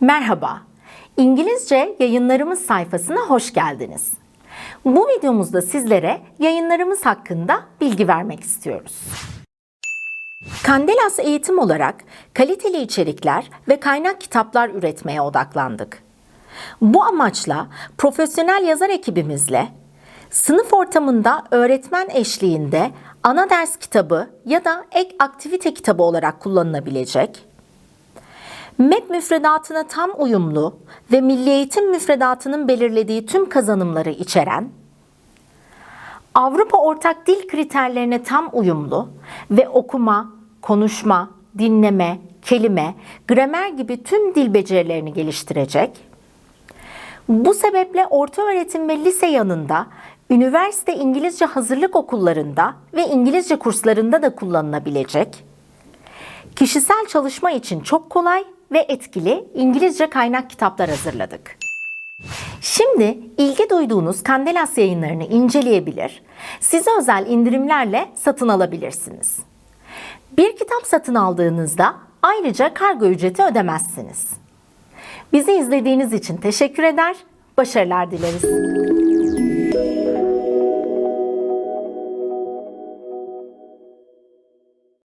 Merhaba, İngilizce yayınlarımız sayfasına hoş geldiniz. Bu videomuzda sizlere yayınlarımız hakkında bilgi vermek istiyoruz. Kandelas Eğitim olarak kaliteli içerikler ve kaynak kitaplar üretmeye odaklandık. Bu amaçla profesyonel yazar ekibimizle sınıf ortamında öğretmen eşliğinde ana ders kitabı ya da ek aktivite kitabı olarak kullanılabilecek, MEP müfredatına tam uyumlu ve Milli Eğitim müfredatının belirlediği tüm kazanımları içeren, Avrupa Ortak Dil kriterlerine tam uyumlu ve okuma, konuşma, dinleme, kelime, gramer gibi tüm dil becerilerini geliştirecek, bu sebeple orta öğretim ve lise yanında üniversite İngilizce hazırlık okullarında ve İngilizce kurslarında da kullanılabilecek, kişisel çalışma için çok kolay ve etkili İngilizce kaynak kitaplar hazırladık. Şimdi ilgi duyduğunuz Kandelas yayınlarını inceleyebilir, size özel indirimlerle satın alabilirsiniz. Bir kitap satın aldığınızda ayrıca kargo ücreti ödemezsiniz. Bizi izlediğiniz için teşekkür eder, başarılar dileriz.